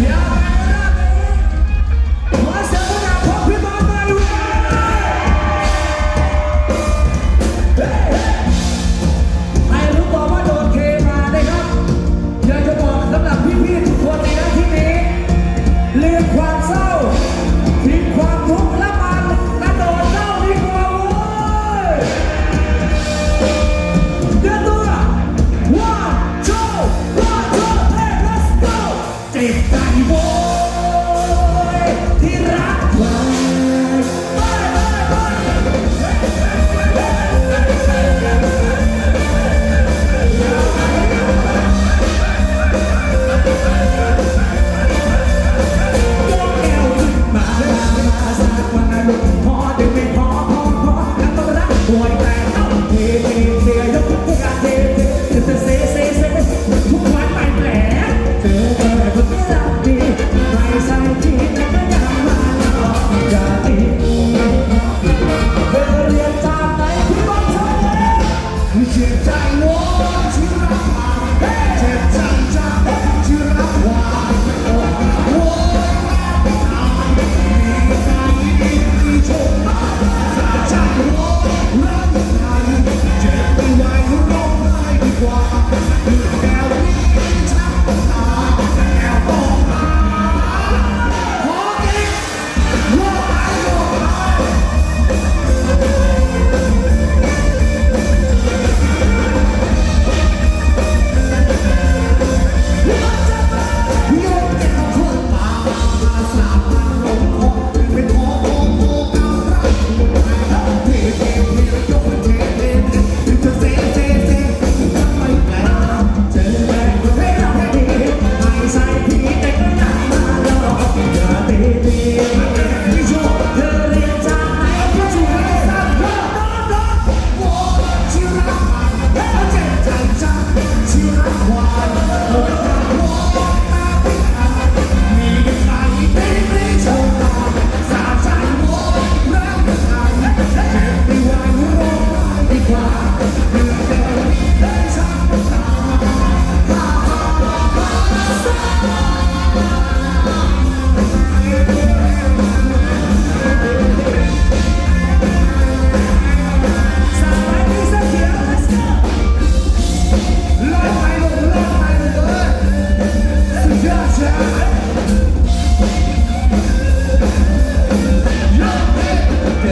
Yeah.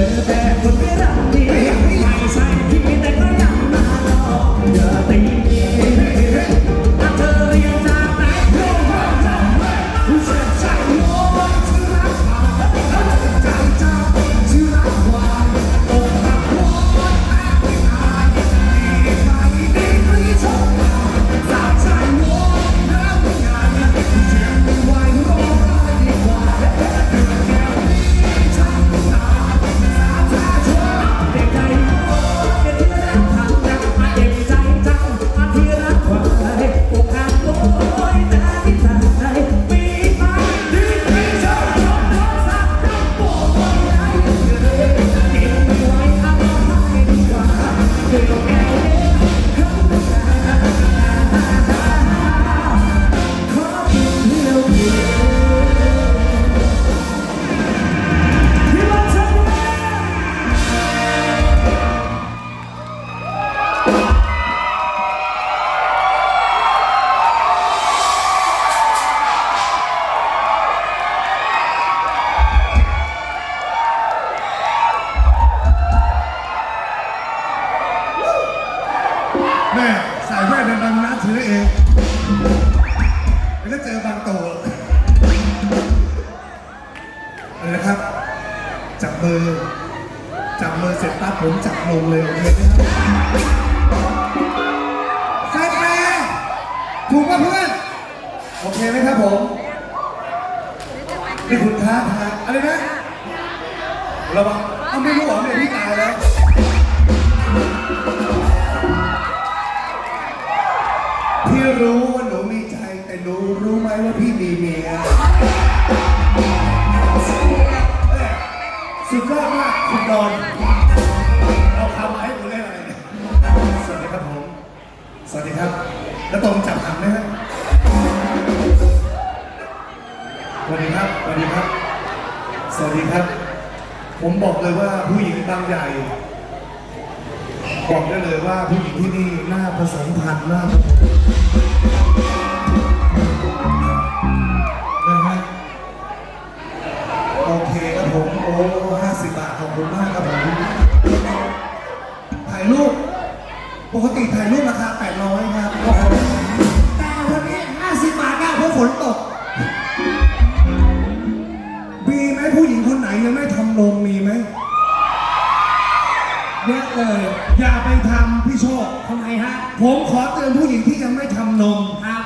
ือแม่คน แม่สายแว่นดังๆนะถือเองแล้วกเจอบางตัวอะไรนะครับ จับมือ จับมือเสร็จปั๊บผมจับลงเลยโอเคไหมครับแฟนถูกป่ะเพื่อน โอเคไหมครับผม นี่คุณท้าทายอะไรนะระวังเอาไม่รู้เหรอเนี่ยพี่ตายแล้ว รู้ว่าหนูมีใจ แต่หนูรู้ไหมว่าพี่มีเมียสุดยอดมากคุณดอนเอาคำมาให้ผมได้อะไรเลยสวัสดีครับผม สวัสดีครับ แล้วตรงจับคำนะฮะสวัสดีครับ สวัสดีครับ สวัสดีครับ ผมบอกเลยว่าผู้หญิงตั้งใหญ่ บอกได้เลยว่าผู้หญิงที่นี่หน้าผสมพันธุ์มากนะฮะโอเคครับผมโอ้ห้าสิบบาทขอบคุณมากครับผมถ่ายรูปปกติถ่ายรูปราคาแปดร้อยครับแต่วันนี้50บาทได้เพราะฝนตก พี่โชคทำไมฮะ ผมขอเตือนผู้หญิงที่ยังไม่ทำนมครับ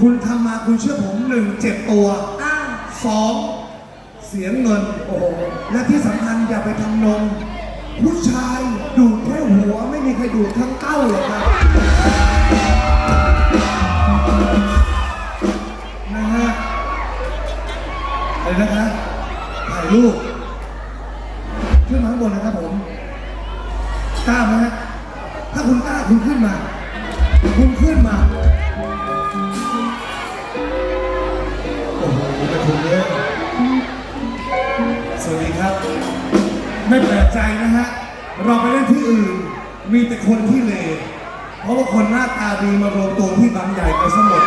คุณทำมาคุณเชื่อผมหนึ่งเจ็บตัวอ้าวสองเสียเงิน โอ้โห และที่สำคัญอย่าไปทำนม ผู้ชายดูดแค่หัวไม่มีใครดูดทั้งเต้าหรอกครับนะฮะอะไรนะคะถ่ายรูปขึ้นมาข้างบนนะครับผมกล้าไหมฮะถ้า คุณกล้าคุณขึ้นมา คุณขึ้นมาโอ้โหกระทุนเลยสวัสดีครับ ไม่แปลกใจนะฮะ เราไปเล่นที่อื่น มีแต่คนที่เลวเพราะว่าคนหน้าตาดีมารวมตัวที่บางใหญ่ไปสมด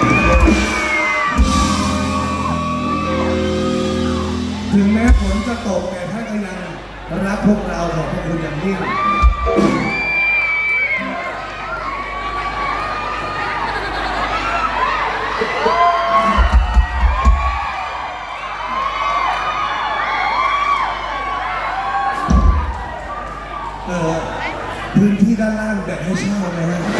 ถึงแม้ฝนจะตกแต่ท่านก็ยังรักพวกเราขอบพระคุณอย่างยิ่ง es un.